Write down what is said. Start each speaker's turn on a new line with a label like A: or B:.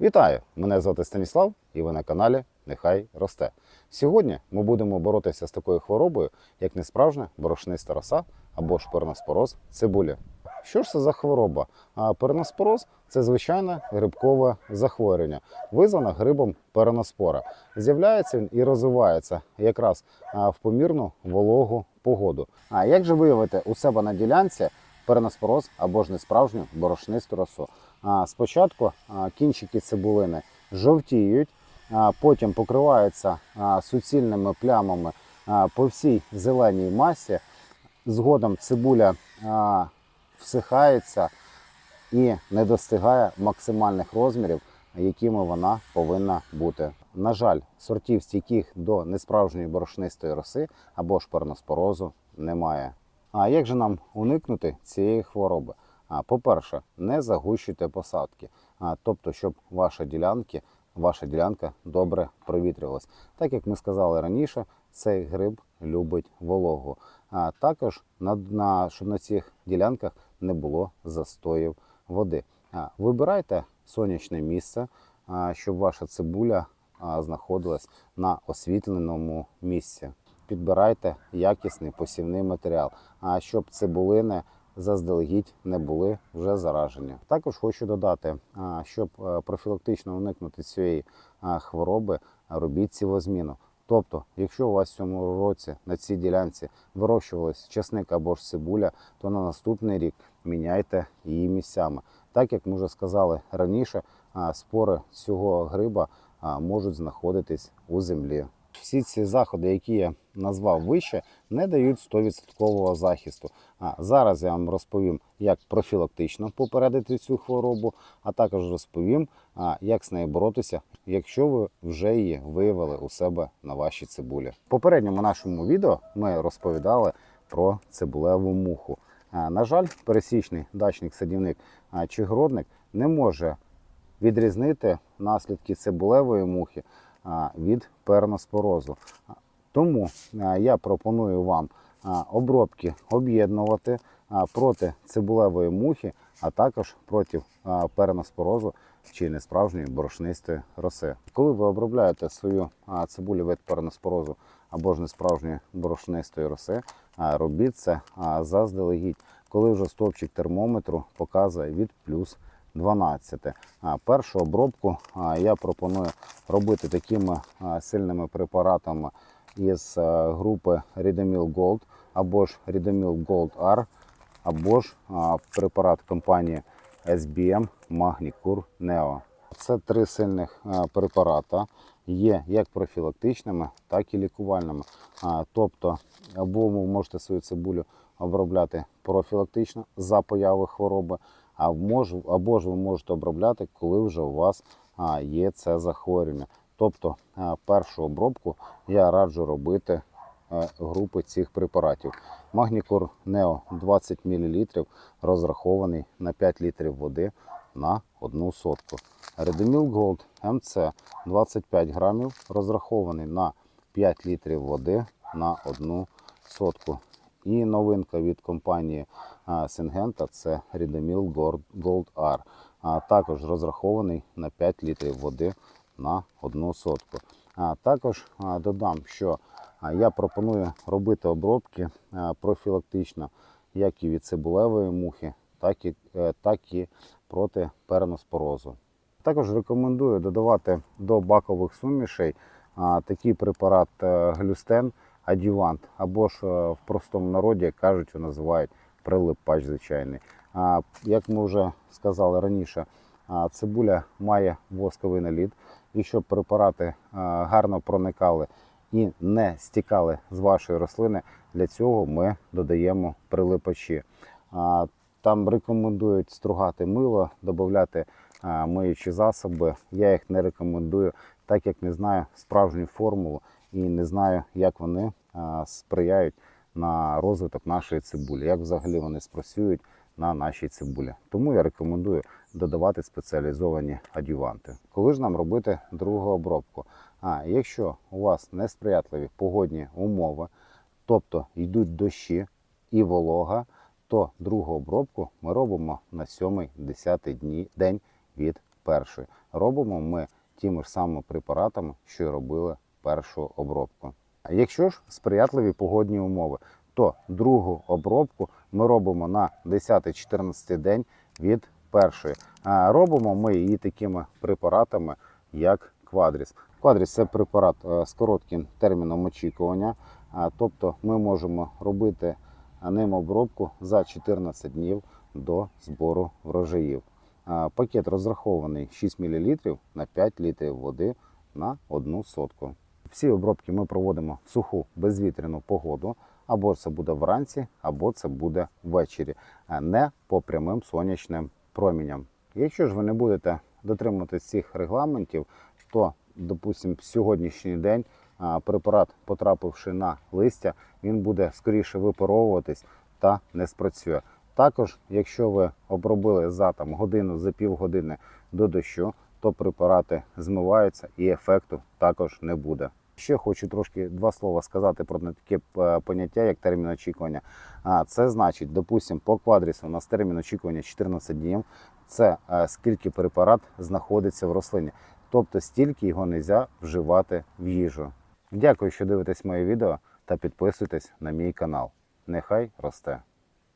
A: Вітаю! Мене звати Станіслав і ви на каналі Нехай росте. Сьогодні ми будемо боротися з такою хворобою, як несправжня борошниста роса або ж перноспороз цибулі. Що ж це за хвороба? А перноспороз це звичайне грибкове захворювання, визване грибом переноспора. З'являється він і розвивається якраз в помірну вологу погоду. А як же виявити у себе на ділянці переноспороз або ж несправжню борошнисту росу? Спочатку кінчики цибулини жовтіють, потім покриваються суцільними плямами по всій зеленій масі. Згодом цибуля всихається і не достигає максимальних розмірів, якими вона повинна бути. На жаль, сортів стійких до несправжньої борошнистої роси або ж перноспорозу немає. А як же нам уникнути цієї хвороби? По-перше, не загущуйте посадки, тобто, щоб ваша ділянки, ваша ділянка добре провітрювалась. Так як ми сказали раніше, цей гриб любить вологу. А також на, на, щоб на цих ділянках не було застоїв води. Вибирайте сонячне місце, щоб ваша цибуля а, знаходилась на освітленому місці. Підбирайте якісний посівний матеріал, а щоб цибулини заздалегідь не були вже заражені. Також хочу додати, щоб е, профілактично уникнути цієї хвороби, робіть сівозміну. Тобто, якщо у вас в цьому році на цій ділянці вирощувалась часник або ж цибуля, то на наступний рік міняйте її місцями. Так як ми вже сказали раніше, спори цього гриба можуть знаходитись у землі. Всі ці заходи, які я назвав вище, не дають 100% захисту. А зараз я вам розповім, як профілактично попередити цю хворобу, а також розповім, як з нею боротися, якщо ви вже її виявили у себе на вашій цибулі. В попередньому нашому відео ми розповідали про цибулеву муху. На жаль, пересічний дачник, садівник чи городник не може відрізнити наслідки цибулевої мухи від перноспорозу. Тому я пропоную вам обробки об'єднувати проти цибулевої мухи, а також проти перноспорозу чи несправжньої борошнистої роси. Коли ви обробляєте свою цибулю від перноспорозу або ж несправжньої борошнистої роси, робіть це заздалегідь, коли вже стовпчик термометру показує від плюс 12. Першу обробку я пропоную робити такими сильними препаратами із групи Ridomil Gold або ж Ridomil Gold R, або ж препарат компанії SBM Magnicur Neo. Це три сильних а, препарата. Є як профілактичними, так і лікувальними. Тобто, або ви можете свою цибулю обробляти профілактично за появи хвороби, або ж ви можете обробляти, коли вже у вас є це захворювання. Тобто першу обробку я раджу робити групи цих препаратів. Магнікор Нео 20 мл розрахований на 5 літрів води на одну сотку. Редеміл Gold МЦ 25 грамів розрахований на 5 літрів води на одну сотку. І новинка від компанії Сингента це Ridamil Gold- R. А, також розрахований на 5 літрів води на одну сотку. А, також додам, що я пропоную робити обробки профілактично як і від цибулевої мухи, так і, е, так і проти переноспорозу. Також рекомендую додавати до бакових сумішей такий препарат е, глюстен адювант, або ж е, в простому народі, як кажуть, називають прилипач звичайний. А, Як ми вже сказали раніше, цибуля має восковий наліт, і щоб препарати гарно проникали і не стікали з вашої рослини, для цього ми додаємо прилипачі. Там рекомендують стругати мило, додати миючі засоби. Я їх не рекомендую, так як не знаю справжню формулу і не знаю, як вони сприяють на розвиток нашої цибулі, як взагалі вони спрацюють на нашій цибулі. Тому я рекомендую додавати спеціалізовані адюванти. Коли ж нам робити другу обробку? А якщо у вас несприятливі погодні умови, тобто йдуть дощі і волога, то другу обробку ми робимо на 7-10 день від першої. робимо ми тими ж самими препаратами, що й робили першу обробку. Якщо ж сприятливі погодні умови, то другу обробку ми робимо на 10-14 день від першої. А робимо ми її такими препаратами, як Квадріс. Квадріс це препарат е, з коротким терміном очікування, тобто ми можемо робити ним обробку за 14 днів до збору врожаїв. Пакет розрахований 6 мл на 5 літрів води на одну сотку. Всі обробки ми проводимо в суху безвітряну погоду, або це буде вранці, або це буде ввечері, а не по прямим сонячним проміням. Якщо ж ви не будете дотримуватись цих регламентів, то, допустимо, сьогоднішній день препарат, потрапивши на листя, він буде скоріше випаровуватись та не спрацює. Також, якщо ви обробили за там годину, за півгодини до дощу, то препарати змиваються і ефекту також не буде. Ще хочу трошки два слова сказати про таке е, поняття, як термін очікування. А це значить, допустимо, по квадрісу у нас термін очікування 14 днів. Це е, скільки препарат знаходиться в рослині, тобто стільки його не можна вживати в їжу. Дякую, що дивитесь моє відео та підписуйтесь на мій канал. Нехай росте.